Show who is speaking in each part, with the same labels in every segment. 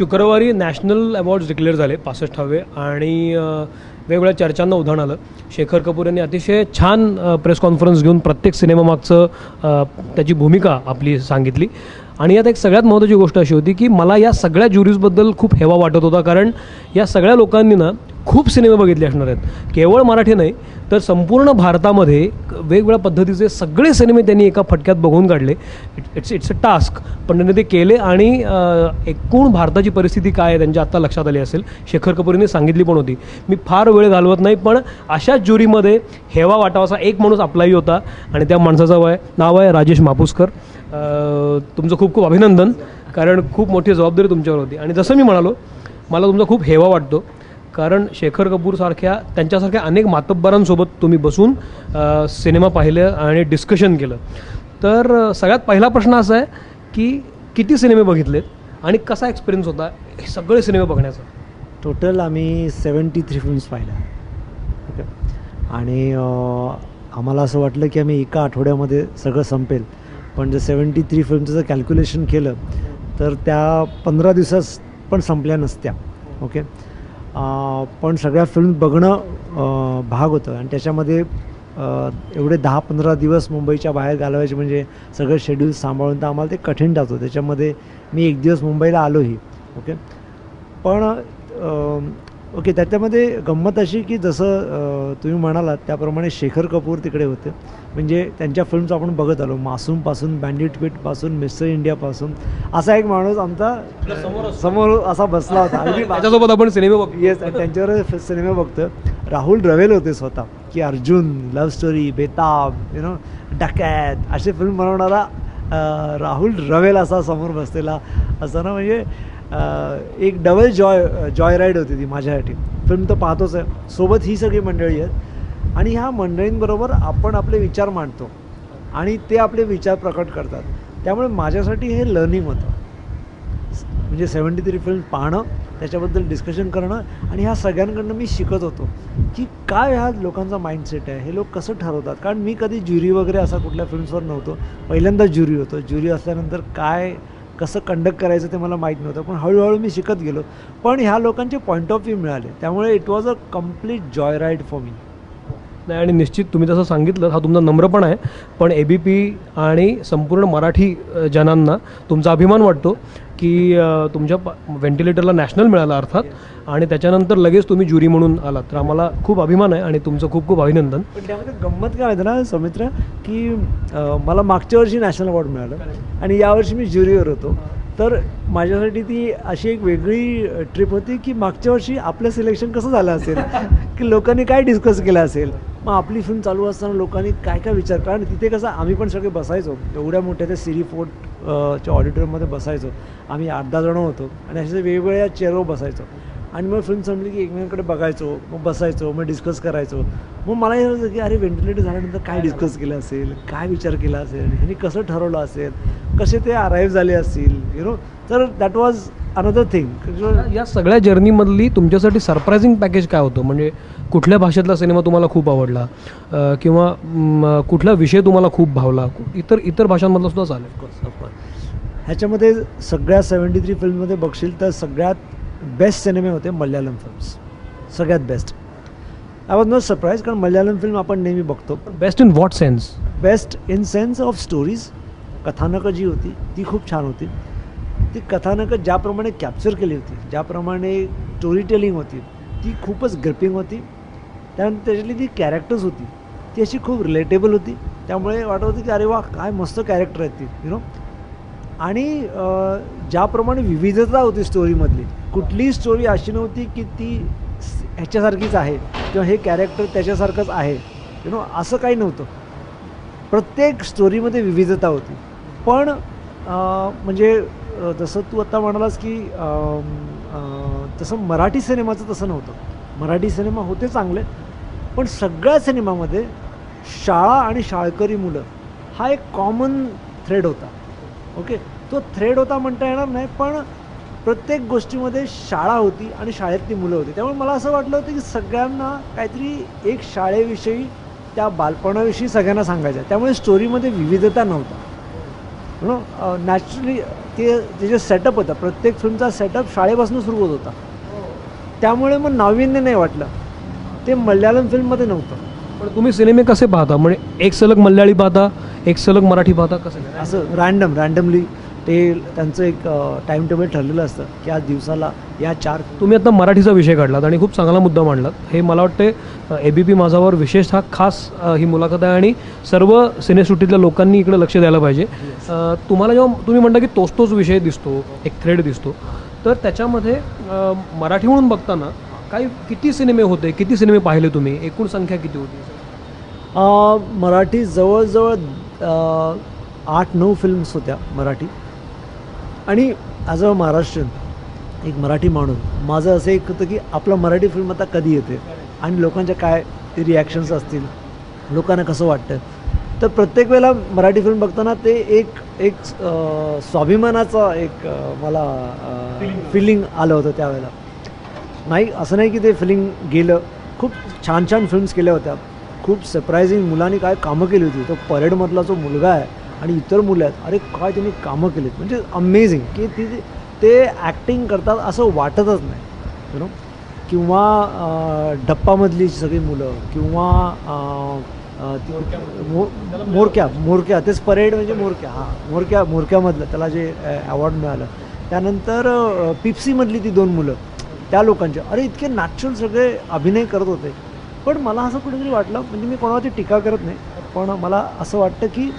Speaker 1: शुक्रवारी national awards declare झाले पासष्टावे. आणि वेगवेगळ्या चर्चांना उधाण आलं. शेखर कपूर यांनी अतिशय छान प्रेस कॉन्फरन्स घेऊन प्रत्येक सिनेमामागचं त्याची भूमिका आपली सांगितली. आणि यात एक सगळ्यात महत्त्वाची गोष्ट अशी होती की मला या सगळ्या ज्युरीजबद्दल खूप हेवा वाटत होता. कारण या सगळ्या लोकांनी ना खूप सिनेमे बघितले असणार आहेत. केवळ मराठी नाही तर संपूर्ण भारतामध्ये वेगवेगळ्या पद्धतीचे सगळे सिनेमे त्यांनी एका फटक्यात बघून काढले. इट्स इट्स अ टास्क पण त्यांनी ते केले आणि एकूण भारताची परिस्थिती काय आहे त्यांच्या आत्ता लक्षात आली असेल. शेखर कपूर यांनी सांगितली पण होती. मी फार वेळ घालवत नाही पण अशाच ज्युरीमध्ये हेवा वाटावासा एक माणूस आपलाही होता आणि त्या माणसाचं वय नाव आहे राजेश मापूसकर. तुमचं खूप खूप अभिनंदन कारण खूप मोठी जबाबदारी तुमच्यावर होती. आणि जसं मी म्हणालो मला तुमचा खूप हेवा वाटतो. कारण शेखर कपूरसारख्या त्यांच्यासारख्या अनेक मातब्बरांसोबत तुम्ही बसून सिनेमा पाहिलं आणि डिस्कशन केलं. तर सगळ्यात पहिला प्रश्न असा आहे की किती सिनेमे बघितलेत आणि कसा एक्सपिरियन्स होता हे सगळे सिनेमे बघण्याचा?
Speaker 2: टोटल आम्ही सेवन्टी थ्री फिल्म्स पाहिल्या. ओके आणि आम्हाला असं वाटलं की आम्ही एका आठवड्यामध्ये सगळं संपेल. पण जर सेवन्टी थ्री फिल्मचं जर कॅल्क्युलेशन केलं तर त्या पंधरा दिवसात पण संपल्या नसत्या. ओके पण सगळ्या फिल्म बघणं भाग होतं. आणि त्याच्यामध्ये एवढे दहा पंधरा दिवस मुंबईच्या बाहेर घालवायचे म्हणजे सगळं शेड्यूल सांभाळून तर आम्हाला ते कठीण जातं त्याच्यामध्ये मी एक दिवस मुंबईला आलोही ओके पण ओके त्याच्यामध्ये गंमत अशी की जसं तुम्ही म्हणालात त्याप्रमाणे शेखर कपूर तिकडे होते. म्हणजे त्यांच्या फिल्म्स आपण बघत आलो. मासूमपासून बँडिट पीटपासून मिस्टर इंडियापासून असा एक माणूस आमचा समोर असा बसला होता.
Speaker 1: त्याच्यासोबत आपण सिनेमे बघ
Speaker 2: येस त्यांच्यावर सिनेमा बघतो राहुल रवेल होते स्वतः की Arjun love story Betaab you know Dacait असे फिल्म बनवणारा राहुल रवेल असा समोर बसलेला असताना म्हणजे एक डबल जॉय जॉय राईड होती ती माझ्यासाठी. फिल्म तर पाहतोच आहे. सोबत ही सगळी मंडळी आहेत. आणि ह्या मंडळींबरोबर आपण आपले विचार मांडतो. आणि ते आपले विचार प्रकट करतात. त्यामुळे माझ्यासाठी हे लर्निंग होतं. म्हणजे सेवन्टी थ्री फिल्म पाहणं त्याच्याबद्दल डिस्कशन करणं आणि ह्या सगळ्यांकडनं मी शिकत होतो की काय ह्या लोकांचा माइंडसेट आहे हे लोक कसं ठरवतात? कारण मी कधी ज्युरी वगैरे असा कुठल्या फिल्म्सवर नव्हतो. पहिल्यांदा ज्युरी होतो. ज्युरी असल्यानंतर काय कसं कंडक्ट करायचं ते मला माहीत नव्हतं. पण हळूहळू मी शिकत गेलो. पण ह्या लोकांचे पॉईंट ऑफ व्ह्यू मिळाले. त्यामुळे it was a complete joy ride for me
Speaker 1: नाही आणि निश्चित तुम्ही जसं सांगितलं हा तुमचा नम्र पण आहे. पण ए बी पी आणि संपूर्ण मराठी जनांना तुमचा अभिमान वाटतो की तुमच्या व्हेंटिलेटरला नॅशनल मिळालं अर्थात. आणि त्याच्यानंतर लगेच तुम्ही ज्युरी म्हणून आलात. तर आम्हाला खूप अभिमान आहे आणि तुमचं खूप खूप अभिनंदन.
Speaker 2: पण त्यामध्ये गंमत काय माहिती ना सौमित्र की मला मागच्या वर्षी नॅशनल अवॉर्ड मिळालं. आणि यावर्षी मी ज्युरीवर होतो. तर माझ्यासाठी ती अशी एक वेगळी ट्रिप होती की मागच्या वर्षी आपलं सिलेक्शन कसं झालं असेल? की लोकांनी काय डिस्कस केलं असेल? मग आपली फिल्म चालू असताना लोकांनी काय काय विचार कारण तिथे कसं आम्ही पण सगळे बसायचो. एवढ्या मोठ्या त्या सिरी फोर्ट च्या ऑडिटोरियममध्ये बसायचो. आम्ही आठ दहा जणं होतो. आणि असे वेगवेगळ्या चेअरवर बसायचो. आणि मग फिल्म संपली की एकमेकांकडे बघायचो मग बसायचो मग डिस्कस करायचो. मग मला हे होतं की अरे व्हेंटिलेटर झाल्यानंतर काय डिस्कस केलं असेल? काय विचार केला असेल? ह्यांनी कसं ठरवलं असेल? कसे ते अराईव्ह झाले असतील? यु नो तर दॅट वॉज अनदर थिंग
Speaker 1: या सगळ्या जर्नीमधली तुमच्यासाठी सरप्रायझिंग पॅकेज काय होतं? म्हणजे कुठल्या भाषेतला सिनेमा तुम्हाला खूप आवडला? किंवा कुठला विषय तुम्हाला खूप भावला? इतर इतर भाषांमधला सुद्धा चालेल.
Speaker 2: ह्याच्यामध्ये सगळ्या सेवन्टी थ्री फिल्ममध्ये बघशील तर सगळ्यात बेस्ट सिनेमे होते मल्याळम फिल्म्स सगळ्यात best I was not surprise कारण मल्याळम फिल्म आपण नेहमी बघतो.
Speaker 1: Best in what sense
Speaker 2: best in sense of stories कथानकं जी होती ती खूप छान होती. ती कथानकं ज्याप्रमाणे कॅप्चर केली होती ज्याप्रमाणे स्टोरी टेलिंग होती ती खूपच ग्रिपिंग होती. त्यानंतर त्याच्यातली ती कॅरेक्टर्स होती ती अशी खूप रिलेटेबल होती. त्यामुळे वाटत होतं की अरे वा काय मस्त कॅरेक्टर आहेत ती यु नो आणि ज्याप्रमाणे विविधता होती स्टोरीमधली कुठलीही स्टोरी अशी नव्हती की ती ह्याच्यासारखीच आहे किंवा हे कॅरेक्टर त्याच्यासारखंच आहे. यु नो असं काही नव्हतं. प्रत्येक स्टोरीमध्ये विविधता होती. पण म्हणजे जसं तू आत्ता म्हणालास की तसं मराठी सिनेमाचं तसं नव्हतं. मराठी सिनेमा होते चांगले पण सगळ्या सिनेमामध्ये शाळा आणि शाळकरी मुलं हा एक कॉमन थ्रेड होता. ओके तो थ्रेड होता म्हणता येणार नाही पण प्रत्येक गोष्टीमध्ये शाळा होती आणि शाळेतली मुलं होती. त्यामुळे मला असं वाटलं होतं की सगळ्यांना काहीतरी एक शाळेविषयी त्या बालपणाविषयी सगळ्यांना सांगायचं. त्यामुळे स्टोरीमध्ये विविधता नव्हता. नो नॅचरली ते ते जे सेटअप होता प्रत्येक फिल्मचा सेटअप शाळेपासून सुरू होत होता. त्यामुळे मग नाविन्य नाही वाटलं. ते मल्याळम फिल्ममध्ये नव्हतं.
Speaker 1: पण तुम्ही सिनेमे कसे पाहता? म्हणजे एक सलग मल्याळी पाहता एक सलग मराठी पाहता कसं?
Speaker 2: असं रॅन्डम रॅन्डमली ते त्यांचं एक टाईम टेबल ठरलेलं असतं की आज दिवसाला या चार
Speaker 1: तुम्ही आता मराठीचा विषय काढलात आणि खूप चांगला मुद्दा मांडलात. हे मला वाटते ए बी पी माझावर विशेषतः खास अ, ही मुलाखत आहे आणि सर्व सिनेसृष्टीतल्या लोकांनी इकडे लक्ष द्यायला पाहिजे. तुम्हाला जेव्हा तुम्ही म्हणता की तोच तोच विषय दिसतो एक थ्रेड दिसतो तर त्याच्यामध्ये मराठी म्हणून बघताना काही किती सिनेमे होते किती सिनेमे पाहिले तुम्ही? एकूण संख्या किती होती?
Speaker 2: मराठी जवळजवळ आठ नऊ फिल्म्स होत्या मराठी. आणि ॲज अ महाराष्ट्रीयन एक मराठी माणूस माझं असं एक होतं की आपलं मराठी फिल्म आता कधी येते? आणि लोकांच्या काय ते रिॲक्शन्स असतील? लोकांना कसं वाटतं तर प्रत्येक वेळेला मराठी फिल्म बघताना ते एक एक स्वाभिमानाचा एक मला फिलिंग आलं होतं त्यावेळेला नाही असं नाही की ते फिलिंग गेलं. खूप छान छान फिल्म्स केल्या होत्या. खूप सरप्रायझिंग मुलांनी काय कामं केली होती. तो परेडमधला जो मुलगा आहे आणि इतर मुलं आहेत अरे काय त्यांनी कामं केलीत. म्हणजे अमेझिंग की ती ते ॲक्टिंग करतात असं वाटतच नाही. यु नो किंवा डप्पामधली सगळी मुलं किंवा मो- मोरक्या मोरक्या. तेच परेड म्हणजे मोरक्या. हां मोरक्या मोरक्यामधलं त्याला जे अवॉर्ड मिळालं. त्यानंतर पिप्सीमधली ती दोन मुलं. त्या लोकांचे. अरे इतके नॅचरल सगळे अभिनय करत होते. पण मला असं कुठेतरी वाटलं म्हणजे मी कोणावरती टीका करत नाही पण मला असं वाटतं की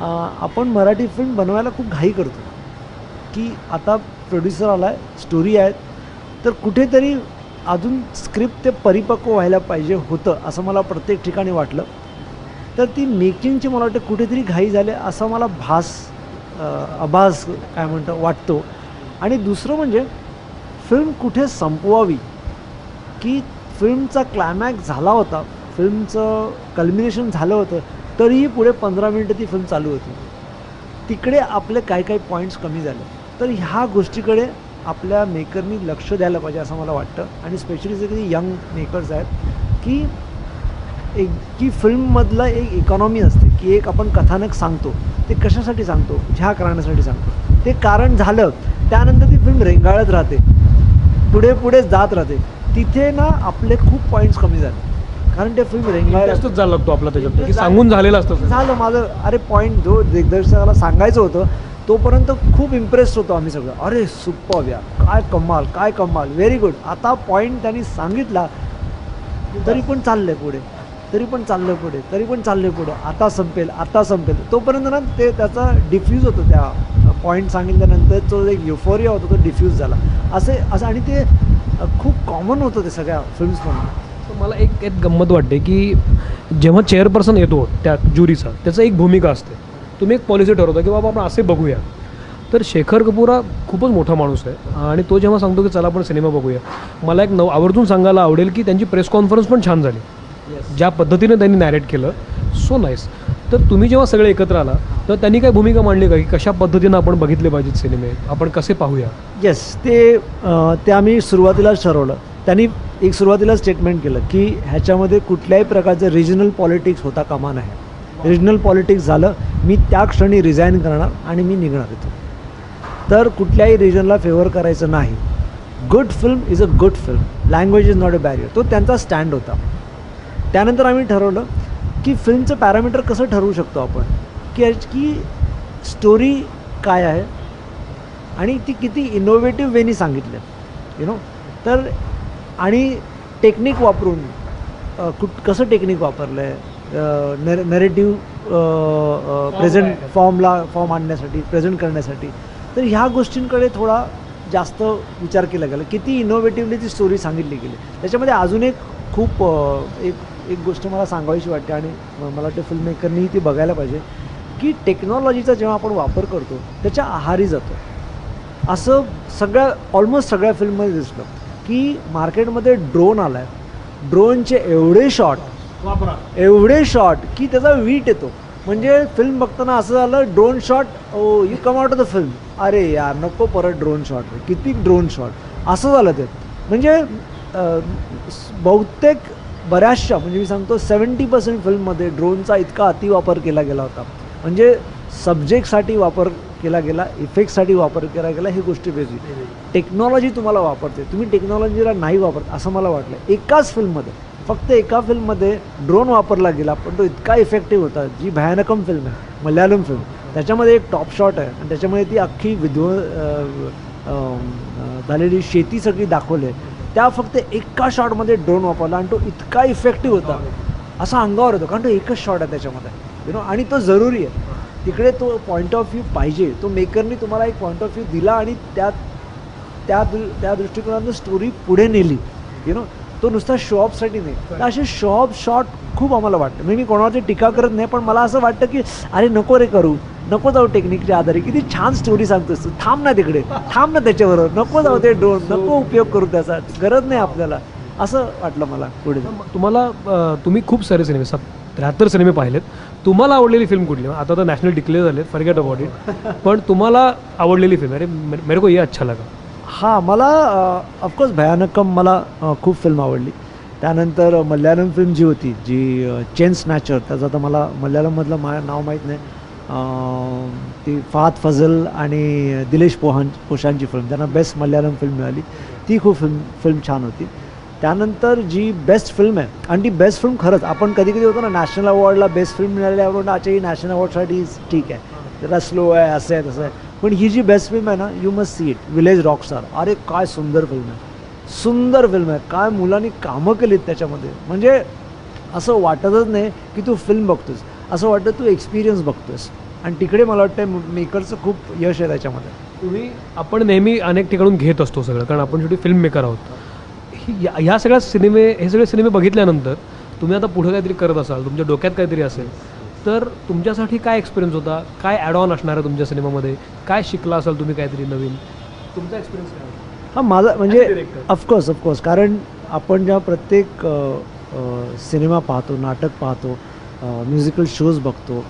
Speaker 2: आपण मराठी फिल्म बनवायला खूप घाई करतो. की आता प्रोड्युसर आला आहे स्टोरी आहेत तर कुठेतरी अजून स्क्रिप्ट ते परिपक्व व्हायला पाहिजे होतं असं मला प्रत्येक ठिकाणी वाटलं. तर ती मेकिंगची मला वाटतं कुठेतरी घाई झाले असा मला भास आभास काय म्हणतो वाटतो. आणि दुसरं म्हणजे फिल्म कुठे संपवावी? की फिल्मचा क्लायमॅक्स झाला होता फिल्मचं कल्मिनेशन झालं होतं तरीही पुढे पंधरा मिनटं ती फिल्म चालू होती. तिकडे आपले काही काही पॉईंट्स कमी झाले. तर ह्या गोष्टीकडे आपल्या मेकरनी लक्ष द्यायला पाहिजे असं मला वाटतं. आणि स्पेशली जे काही यंग मेकर्स आहेत की एक की फिल्ममधलं एक इकॉनॉमी असते की एक आपण कथानक सांगतो ते कशासाठी सांगतो ह्या कारणासाठी सांगतो. ते कारण झालं त्यानंतर ती फिल्म रेंगाळत राहते पुढे पुढे जात राहते. तिथे ना आपले खूप पॉईंट्स कमी झाले. कारण ते फिल्म
Speaker 1: जास्तच जायला लागतो आपला त्याच्यात. की सांगून झालेलं असतं.
Speaker 2: झालं माझं अरे पॉईंट जो दिग्दर्शकाला सांगायचं होतं तोपर्यंत खूप इम्प्रेस्ड होतो आम्ही सगळं. अरे सुपर या काय कमाल काय कमाल. व्हेरी गुड आता पॉईंट त्यांनी सांगितला तरी पण चाललंय पुढे. तरी पण चाललंय पुढे. तरी पण चाललंय पुढे. आता संपेल आता संपेल. तोपर्यंत ना ते त्याचा डिफ्यूज होतो त्या पॉईंट सांगितल्यानंतर. तो एक युफोरिया होतो तो डिफ्यूज झाला. असे असं आणि ते खूप कॉमन होतं ते सगळ्या फिल्म्समधून
Speaker 1: मला एक एक गंमत वाटते की जेव्हा चेअरपर्सन येतो त्या ज्युरीचा त्याचं एक भूमिका असते. तुम्ही एक पॉलिसी ठरवता की बाबा आपण असे बघूया. तर शेखर कपूर हा खूपच मोठा माणूस आहे आणि तो जेव्हा सांगतो की चला आपण सिनेमा बघूया मला एक नव आवर्जून सांगायला आवडेल की त्यांची प्रेस कॉन्फरन्स पण छान झाली. ज्या पद्धतीने त्यांनी नॅरेट केलं सो नाईस तर तुम्ही जेव्हा सगळे एकत्र आला तर त्यांनी काय भूमिका मांडली का? की कशा पद्धतीनं आपण बघितले पाहिजेत सिनेमे आपण कसे पाहूया?
Speaker 2: येस ते ते आम्ही सुरुवातीलाच ठरवलं. त्यांनी एक सुरुवातीला स्टेटमेंट केलं की ह्याच्यामध्ये कुठल्याही प्रकारचं रिजनल पॉलिटिक्स होता कामा नाही रिजनल पॉलिटिक्स झालं मी त्या क्षणी रिझाईन करणार आणि मी निघणार इथून. तर कुठल्याही रिजनला फेवर करायचं नाही. Good film is a good film language is not a barrier तो त्यांचा स्टँड होता. त्यानंतर आम्ही ठरवलं की फिल्मचं पॅरामीटर कसं ठरवू शकतो आपण? की की स्टोरी काय आहे? आणि ती किती इनोव्हेटिव्ह वेनी सांगितलं. यु नो तर आणि टेक्निक वापरून कुठ कसं टेक्निक वापरलं आहे नर नरेटिव्ह प्रेझेंट फॉर्मला फॉर्म आणण्यासाठी प्रेझेंट करण्यासाठी. तर ह्या गोष्टींकडे थोडा जास्त विचार केला गेला. किती इनोव्हेटिव्हली ती स्टोरी सांगितली गेली. त्याच्यामध्ये अजून एक खूप एक एक गोष्ट मला सांगावीशी वाटते आणि मला वाटतं फिल्म मेकरनीही ती बघायला पाहिजे की टेक्नॉलॉजीचा जेव्हा आपण वापर करतो त्याच्या आहारी जातो. असं सगळ्या ऑलमोस्ट सगळ्या फिल्ममध्ये दिसलं. की मार्केटमध्ये ड्रोन आला आहे ड्रोनचे एवढे शॉट
Speaker 1: वापरा.
Speaker 2: एवढे शॉट की त्याचा वीट येतो. म्हणजे फिल्म बघताना असं झालं drone shot oh you come out of the film अरे यार नको परत ड्रोन शॉट किती ड्रोन शॉट असं झालं ते. म्हणजे बहुतेक बऱ्याचशा म्हणजे मी सांगतो सेवन्टी पर्सेंट फिल्ममध्ये ड्रोनचा इतका अतिवापर केला गेला होता. म्हणजे सब्जेक्टसाठी वापर केला गेला इफेक्टसाठी वापर केला गेला ही गोष्ट वेगळी. टेक्नॉलॉजी तुम्हाला वापरते. तुम्ही टेक्नॉलॉजीला नाही वापरत असं मला वाटलं. एकाच फिल्ममध्ये फक्त एका फिल्ममध्ये ड्रोन वापरला गेला पण तो इतका इफेक्टिव्ह होता जी भयानकम फिल्म आहे मल्याळम फिल्म त्याच्यामध्ये एक टॉप शॉट आहे आणि त्याच्यामध्ये ती अख्खी विध्व झालेली शेती सगळी दाखवली आहे. त्या फक्त एका शॉटमध्ये ड्रोन वापरला आणि तो इतका इफेक्टिव्ह होता. असा अंगावर येतो कारण तो एकच शॉट आहे त्याच्यामध्ये. यु नो आणि तो जरुरी आहे. तिकडे तो पॉईंट ऑफ व्ह्यू पाहिजे. तो मेकरनी तुम्हाला एक पॉईंट ऑफ व्ह्यू दिला आणि त्यात त्या दृ त्या दृष्टिकोनातून स्टोरी पुढे नेली. यु नो तो नुसता शॉपसाठी नाही. तर असे शॉप शॉट खूप आम्हाला वाटतं. म्हणजे मी कोणावरती टीका करत नाही पण मला असं वाटतं की अरे नको रे करू. नको जाऊ टेक्निकच्या आधारे. किती छान स्टोरी सांगतोस तू. थांब ना तिकडे. थांब ना त्याच्याबरोबर. नको जाऊ ते ड्रोन नको उपयोग करू त्याचा. गरज नाही आपल्याला. असं वाटलं मला पुढे.
Speaker 1: तुम्हाला तुम्ही खूप सारे सिनेमे सात त्र्याहत्तर सिनेमे पाहिलेत. तुम्हाला आवडलेली फिल्म कुठली? आता तर नॅशनल डिक्लेअर झाले फॉरगेट अबाउट इट पण तुम्हाला आवडलेली फिल्म अरे मेरे को ये अच्छा लगा.
Speaker 2: हां मला ऑफकोर्स भयानकम मला खूप फिल्म आवडली. त्यानंतर मल्याळम फिल्म जी होती जी चेन स्नॅचर त्याचं आता मला मल्याळममधलं मा नाव माहीत नाही. ती फात फजल आणि दिलेश पोहान पोशांची फिल्म त्यांना बेस्ट मल्याळम फिल्म मिळाली. ती खूप फिल्म फिल्म छान होती. त्यानंतर जी बेस्ट फिल्म आहे आणि ती बेस्ट फिल्म खरंच आपण कधी कधी होतो ना नॅशनल अवॉर्डला बेस्ट फिल्म मिळाल्यावर आजही ही नॅशनल अवॉर्डसाठी ठीक आहे. जरा स्लो आहे असं आहे तसं आहे. पण ही जी बेस्ट फिल्म आहे ना you must see it village rockstar अरे काय सुंदर फिल्म आहे. सुंदर फिल्म आहे. काय मुलांनी कामं केलीत त्याच्यामध्ये. म्हणजे असं वाटतच नाही की तू फिल्म बघतोस. असं वाटतं तू एक्सपिरियन्स बघतोस. आणि तिकडे मला वाटतं मेकरचं खूप यश आहे त्याच्यामध्ये.
Speaker 1: तुम्ही आपण नेहमी अनेक ठिकाणून घेत असतो सगळं. कारण आपण शेवटी फिल्म मेकर आहोत. या ह्या सगळ्या सिनेमे हे सगळे सिनेमे बघितल्यानंतर तुम्ही आता पुढे काहीतरी करत असाल तुमच्या डोक्यात काहीतरी असेल तर तुमच्यासाठी काय एक्सपिरियन्स होता? काय ॲड ऑन असणार आहे तुमच्या सिनेमामध्ये? काय शिकला असाल तुम्ही काहीतरी नवीन? तुमचा एक्सपिरियन्स काय?
Speaker 2: हां माझा म्हणजे. ऑफकोर्स ऑफकोर्स कारण आपण जेव्हा प्रत्येक सिनेमा पाहतो नाटक पाहतो म्युझिकल शोज बघतो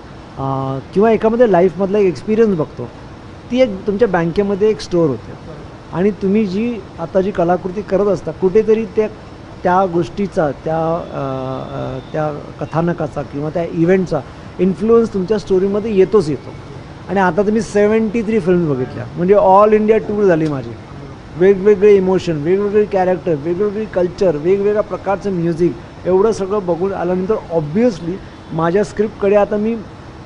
Speaker 2: किंवा एकामध्ये लाईफमधला एक एक्सपिरियन्स बघतो ती एक तुमच्या बँकेमध्ये एक स्टोअर होते. आणि तुम्ही जी आता जी कलाकृती करत असता कुठेतरी त्या त्या गोष्टीचा त्या त्या कथानकाचा किंवा त्या इव्हेंटचा इन्फ्लुअन्स तुमच्या स्टोरीमध्ये येतोच येतो. आणि आता तुम्ही सेवन्टी थ्री फिल्म बघितल्या. म्हणजे ऑल इंडिया टूर झाली माझी. वेगवेगळे इमोशन वेगवेगळे कॅरेक्टर वेगवेगळी कल्चर वेगवेगळ्या प्रकारचं म्युझिक एवढं सगळं बघून आल्यानंतर ऑब्वियसली माझ्या स्क्रिप्टकडे आता मी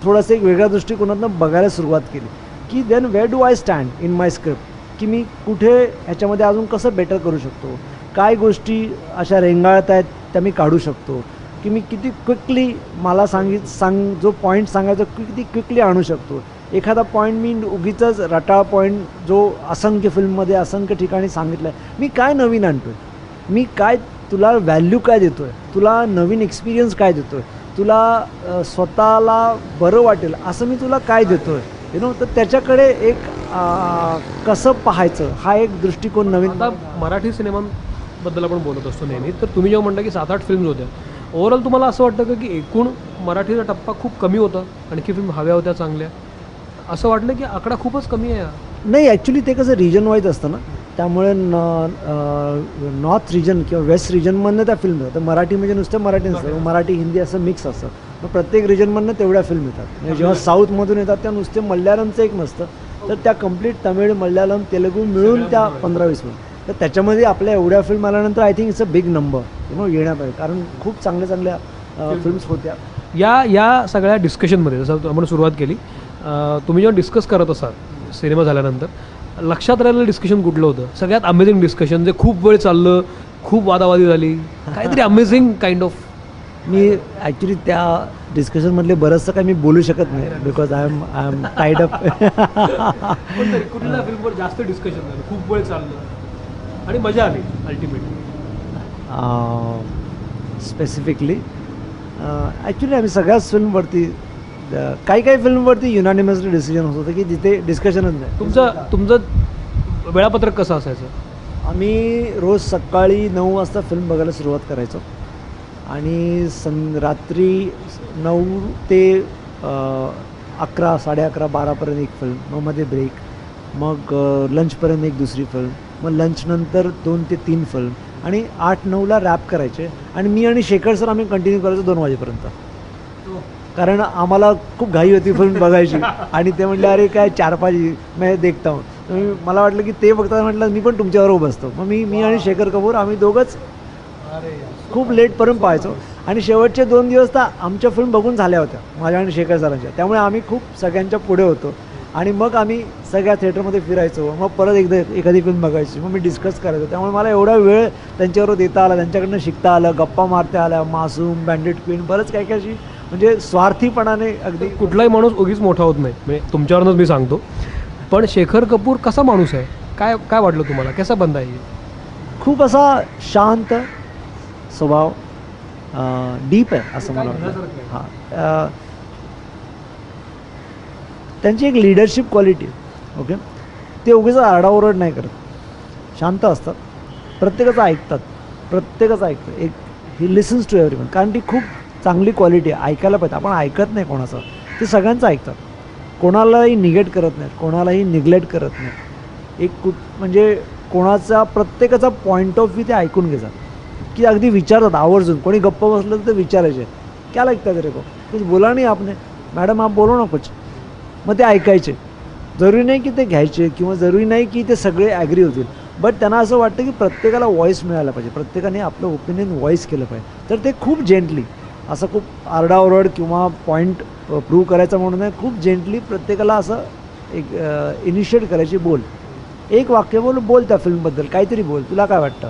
Speaker 2: थोडंसं एक वेगळ्या दृष्टिकोनातनं बघायला सुरुवात केली. की then where do I stand in my script की मी कुठे ह्याच्यामध्ये अजून कसं बेटर करू शकतो? काय गोष्टी अशा रेंगाळत आहेत त्या मी काढू शकतो? की मी किती क्विकली मला सांगित सांग जो पॉईंट सांगायचा किती क्विकली आणू शकतो? एखादा पॉईंट मी उगीच रटाळ पॉईंट जो असंख्य फिल्ममध्ये असंख्य ठिकाणी सांगितलं आहे मी काय नवीन आणतो आहे मी काय तुला व्हॅल्यू काय देतो आहे तुला नवीन एक्सपिरियन्स काय देतो आहे तुला स्वतःला बरं वाटेल असं मी तुला काय देतो आहे यु नो तर त्याच्याकडे एक कसं पाहायचं? हा एक दृष्टिकोन नवीन
Speaker 1: आता मराठी सिनेमांबद्दल आपण बोलत असतो नेहमी तर तुम्ही जेव्हा म्हणता की सात आठ फिल्म्स होत्या ओव्हरऑल तुम्हाला असं वाटतं का की एकूण मराठीचा टप्पा खूप कमी होता आणखी फिल्म हव्या होत्या चांगल्या? असं वाटलं की आकडा खूपच कमी आहे.
Speaker 2: नाही ॲक्च्युली ते कसं रिजन वाईज असतं ना त्यामुळे नॉर्थ रिजन किंवा वेस्ट रिजनमधनं त्या फिल्म येतात. तर मराठी म्हणजे नुसतं मराठी नसतं मराठी हिंदी असं मिक्स असतं. मग प्रत्येक रिजनमधनं तेवढ्या फिल्म येतात. म्हणजे जेव्हा साऊथमधून येतात त्या नुसते मल्याळमचं एक नसतं तर त्या कंप्लीट तमिळ मल्याळम तेलुगू मिळून त्या पंधरा वीस फिल्म तर त्याच्यामध्ये आपल्या एवढ्या फिल्म आल्यानंतर I think it's a big number you know येण्यापाहिजे कारण खूप चांगल्या चांगल्या फिल्म्स होत्या.
Speaker 1: या या सगळ्या डिस्कशनमध्ये जसं आपण सुरुवात केली तुम्ही जेव्हा डिस्कस करत असाल सिनेमा झाल्यानंतर लक्षात राहिलेलं डिस्कशन कुठलं होतं? सगळ्यात अमेझिंग डिस्कशन जे खूप वेळ चाललं खूप वादावादी झाली काहीतरी अमेझिंग काइंड ऑफ
Speaker 2: मी ॲक्च्युली त्या डिस्कशनमधले बरंचसं काही मी बोलू शकत नाही because I am I am tied up
Speaker 1: कुठल्या फिल्मवर जास्त डिस्कशन झालं? खूप वेळ चाललं. आणि मजा आली अल्टिमेटली
Speaker 2: स्पेसिफिकली ॲक्च्युली आम्ही सगळ्याच फिल्मवरती काही काही फिल्मवरती युनानिमसली डिसिजन होत होतं की जिथे डिस्कशनच नाही.
Speaker 1: तुमचं तुमचं वेळापत्रक कसं असायचं?
Speaker 2: आम्ही रोज सकाळी नऊ वाजता फिल्म बघायला सुरुवात करायचो. आणि सं रात्री नऊ ते अकरा साडे अकरा बारापर्यंत एक फिल्म मग मध्ये ब्रेक मग लंचपर्यंत एक दुसरी फिल्म मग लंचनंतर दोन ते तीन फिल्म आणि आठ नऊला रॅप करायचे. आणि मी आणि शेखर सर आम्ही कंटिन्यू करायचो दोन वाजेपर्यंत. कारण आम्हाला खूप घाई होती फिल्म बघायची. आणि ते म्हणले अरे काय चार पाच मी देखता हूं. मी- मला वाटलं की ते बघता म्हटलं मी पण तुमच्यावर बसतो मग मी मी आणि शेखर कपूर आम्ही दोघंच खूप लेटपर्यंत पाहायचो. आणि शेवटचे दोन दिवस तर आमच्या फिल्म बघून झाल्या होत्या माझ्या आणि शेखर सरांच्या. त्यामुळे आम्ही खूप सगळ्यांच्या पुढे होतो. आणि मग आम्ही सगळ्या थिएटरमध्ये फिरायचो. मग परत एकदा एखादी फिल्म बघायची. मग मी डिस्कस करायचो. त्यामुळे मला एवढा वेळ त्यांच्याबरोबर देता आला त्यांच्याकडनं शिकता आलं गप्पा मारता आल्या मासूम बँडेड क्वीन बरंच काय काय अशी म्हणजे स्वार्थीपणाने अगदी
Speaker 1: कुठलाही माणूस उगीच मोठा होत नाही. म्हणजे तुमच्यावरूनच मी सांगतो. पण शेखर कपूर कसा माणूस आहे? काय काय वाटलं तुम्हाला? कसा बंदा आहे?
Speaker 2: खूप असा शांत स्वभाव डीप आहे असं मला वाटतं. हां. त्यांची एक लिडरशिप क्वालिटी आहे ओके ते उगीच आरडाओरड नाही करत. शांत असतात. प्रत्येकाचं ऐकतात. प्रत्येकाचं ऐकतं. एक ही लिसन्स टू एव्हरी कारण ती खूप चांगली क्वालिटी आहे. ऐकायला पाहिजे. आपण ऐकत नाही कोणाचं. ते सगळ्यांचं ऐकतात. कोणालाही निगेट करत नाहीत. कोणालाही निग्लेक्ट करत नाहीत. एक कुठ म्हणजे कोणाचा प्रत्येकाचा पॉईंट ऑफ व्ह्यू ते ऐकून घेतात. की अगदी विचारतात आवर्जून. कोणी गप्प बसलं तर ते विचारायचे. क्या लगता तेरे को? कुछ बोला नाही आपने? मॅडम आप बोलो ना कुछ. मग ते ऐकायचे. जरुरी नाही की ते घ्यायचे किंवा जरुरी नाही की ते सगळे ॲग्री होतील. बट त्यांना असं वाटतं की प्रत्येकाला व्हॉईस मिळायला पाहिजे. प्रत्येकाने आपलं ओपिनियन व्हॉईस केलं पाहिजे. तर ते खूप जेंटली असं खूप आरडाओरड किंवा पॉईंट प्रूव्ह करायचा म्हणून नाही खूप जेंटली प्रत्येकाला असं एक इनिशिएट करायची बोल. एक वाक्य बोल बोल त्या फिल्मबद्दल काहीतरी बोल. तुला काय वाटतं?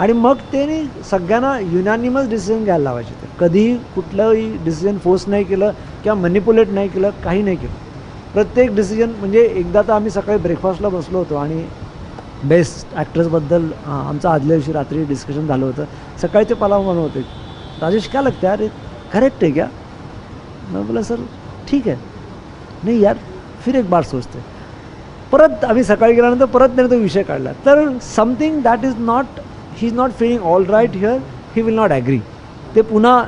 Speaker 2: आणि मग त्यांनी सगळ्यांना युनानिमस डिसिजन घ्यायला लावायचे ते. कधीही कुठलंही डिसिजन फोर्स नाही केलं किंवा मॅनिपुलेट नाही केलं काही नाही केलं. प्रत्येक डिसिजन म्हणजे एकदा तर आम्ही सकाळी ब्रेकफास्टला बसलो होतो आणि बेस्ट ॲक्ट्रेसबद्दल आमचं आदल्या दिवशी रात्री डिस्कशन झालं होतं. सकाळी ते मला म्हणत होते राजेश काय लागतं अरे करेक्ट आहे क्या? मग बोला सर ठीक आहे नाही यार फिर एक बार सोचते परत आम्ही सकाळी गेल्यानंतर परत त्याने तो विषय काढला. तर something that is not he is not feeling all right here he will not agree ते पुन्हा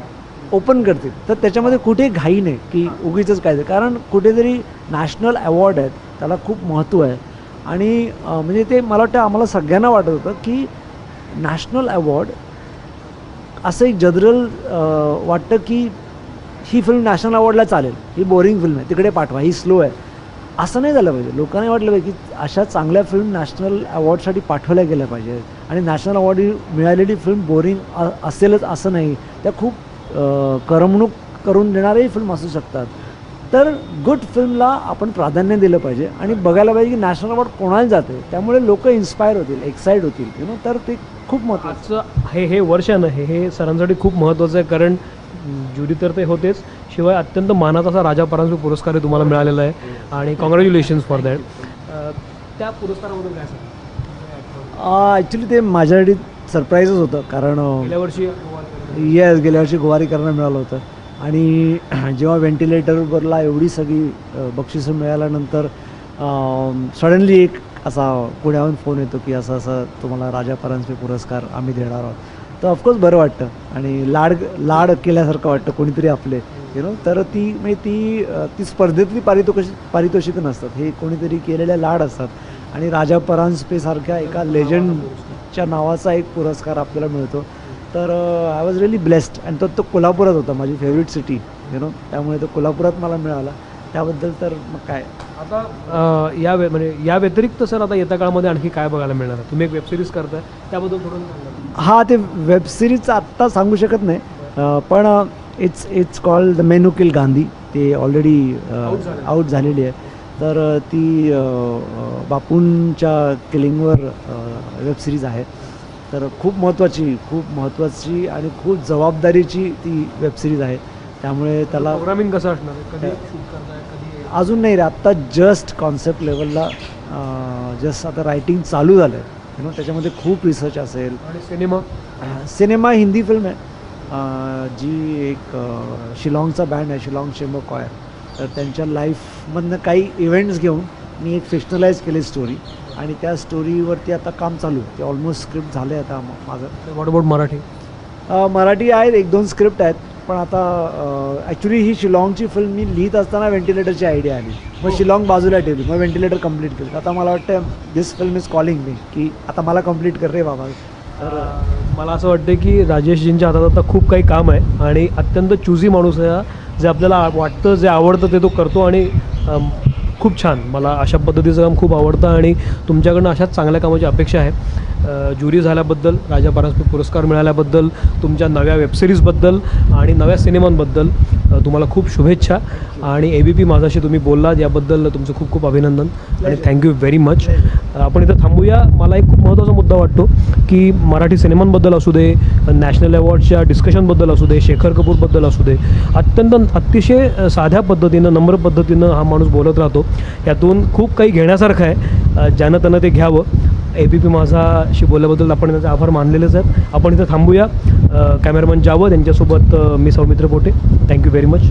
Speaker 2: ओपन करतील. तर त्याच्यामध्ये कुठे घाई नाही की उगीचंच काय ते कारण कुठेतरी नॅशनल अवॉर्ड आहेत. त्याला खूप महत्त्व आहे. आणि म्हणजे ते मला वाटतं आम्हाला सगळ्यांना वाटत होतं की नॅशनल अवॉर्ड असं एक जनरल वाटतं की ही फिल्म नॅशनल अवॉर्डला चालेल. ही बोरिंग फिल्म आहे. तिकडे पाठवा. ही स्लो आहे. असं नाही झालं पाहिजे. लोकांना वाटलं पाहिजे की अशा चांगल्या फिल्म नॅशनल अवॉर्डसाठी पाठवल्या गेल्या पाहिजे. आणि नॅशनल अवॉर्ड ही मिळालेली फिल्म बोरिंग असेलच असं नाही. त्या खूप करमणूक करून देणाऱ्याही फिल्म असू शकतात. तर गुड फिल्मला आपण प्राधान्य दिलं पाहिजे. आणि बघायला पाहिजे की नॅशनल अवॉर्ड कोणाला जाते. त्यामुळे लोक इन्स्पायर होतील एक्साईट होतील. यु नो तर ते खूप महत्त्वाचं.
Speaker 1: हे हे वर्ष ना हे हे सरांसाठी खूप महत्त्वाचं आहे. कारण ज्युरी तर ते होतेच. शिवाय अत्यंत मानाचा असा राजा परांजपे पुरस्कारही तुम्हाला मिळालेला आहे. आणि कॉंग्रॅच्युलेशन्स फॉर दॅट त्या पुरस्कारामधून काय सांगा
Speaker 2: ॲक्च्युली ते माझ्यासाठी सरप्राईजच होतं. कारण
Speaker 1: गेल्या वर्षी
Speaker 2: येस गेल्या वर्षी गोवारीकरांना मिळालं होतं. आणि जेव्हा व्हेंटिलेटरवरला एवढी सगळी बक्षिसं मिळाल्यानंतर सडनली एक असा पुण्याहून फोन येतो की असं असं तुम्हाला राजा परांजपे पुरस्कार आम्ही देणार आहोत. तर ऑफकोर्स बरं वाटतं. आणि लाड लाड केल्यासारखं वाटतं कोणीतरी आपले यु नो तर ती म्हणजे ती ती स्पर्धेतली पारितोषिक नसतात. हे कोणीतरी केलेल्या लाड असतात. आणि राजा परांजपेसारख्या एका लेजंडच्या नावाचा एक पुरस्कार आपल्याला मिळतो. तर आय वॉज रिअली ब्लेस्ड आणि तो तो कोल्हापुरात होता माझी फेवरेट सिटी यु नो त्यामुळे तो कोल्हापुरात मला मिळाला. त्याबद्दल तर मग काय?
Speaker 1: आता या वे म्हणजे या व्यतिरिक्त सर आता येत्या काळामध्ये आणखी काय बघायला मिळणार? आहे तुम्ही एक वेबसिरीज करताय त्याबद्दल थोडं
Speaker 2: हा ते वेब सिरीजचं आत्ता सांगू शकत नाही. पण it's it's called the menu kill Gandhi ते ऑलरेडी
Speaker 1: Out झालेलं.
Speaker 2: आहे. तर ती बापूंच्या किलिंगवर वेब सिरीज आहे. तर खूप महत्त्वाची खूप महत्त्वाची आणि खूप जबाबदारीची ती वेब सिरीज आहे. त्यामुळे त्याला
Speaker 1: प्रोग्रामिंग कसं असणार?
Speaker 2: अजून नाही रे आत्ता जस्ट कॉन्सेप्ट लेवलला जस्ट आता रायटिंग चालू झालं आहे यु नो त्याच्यामध्ये खूप रिसर्च असेल.
Speaker 1: आणि सिनेमा
Speaker 2: सिनेमा हिंदी फिल्म आहे. अं, जी एक अं, शिलाँगचा बँड आहे शिलाँग चेंबर कॉयर तर त्यांच्या लाईफमधनं काही इव्हेंट्स घेऊन मी एक फिक्शनलाइज केली स्टोरी आणि त्या स्टोरीवरती आता काम चालू आहे. ते ऑलमोस्ट स्क्रिप्ट झालं आहे आता म- माझं.
Speaker 1: What about Marathi?
Speaker 2: अं, मराठी आहेत. एक दोन स्क्रिप्ट आहेत. पण आता ॲक्च्युली ही शिलाँगची फिल्म मी लिहित असताना व्हेंटिलेटरची आयडिया आली. मग शिलाँग बाजूला ठेवली. मग व्हेंटिलेटर कंप्लीट केलं. आता मला वाटतं this film is calling me की आता मला कंप्लीट कर रे बाबा. तर
Speaker 1: मला असं वाटतं की राजेशजींच्या हातात आता खूप काही काम आहे आणि अत्यंत चुजी माणूस आहे हा. जे आपल्याला वाटतं जे आवडतं ते तो करतो आणि खूप छान. मला अशा पद्धतीचं काम खूप आवडतं आणि तुमच्याकडनं अशाच चांगल्या कामाची अपेक्षा आहे. ज्युरी झाल्याबद्दल राजा परांजपे पुरस्कार मिळाल्याबद्दल तुमच्या नव्या वेबसिरीजबद्दल आणि नव्या सिनेमांबद्दल तुम्हाला खूप शुभेच्छा. आणि ए बी पी माझाशी तुम्ही बोललात याबद्दल तुमचं खूप खूप अभिनंदन आणि थँक्यू व्हेरी मच आपण इथं थांबूया. मला एक खूप महत्त्वाचा मुद्दा वाटतो की मराठी सिनेमांबद्दल असू दे नॅशनल अवॉर्डच्या डिस्कशनबद्दल असू दे शेखर कपूरबद्दल असू दे अत्यंत अतिशय साध्या पद्धतीनं नम्र पद्धतीनं हा माणूस बोलत राहतो. यातून खूप काही घेण्यासारखं आहे. ज्यानं त्यानं ते घ्यावं. ए बी पी माझाशी बोलल्याबद्दल आपण त्यांचे आभार मानलेलेच आहेत. आपण इथं थांबूया. कॅमेरामन जावं त्यांच्यासोबत मी Saumitra Pote thank you very much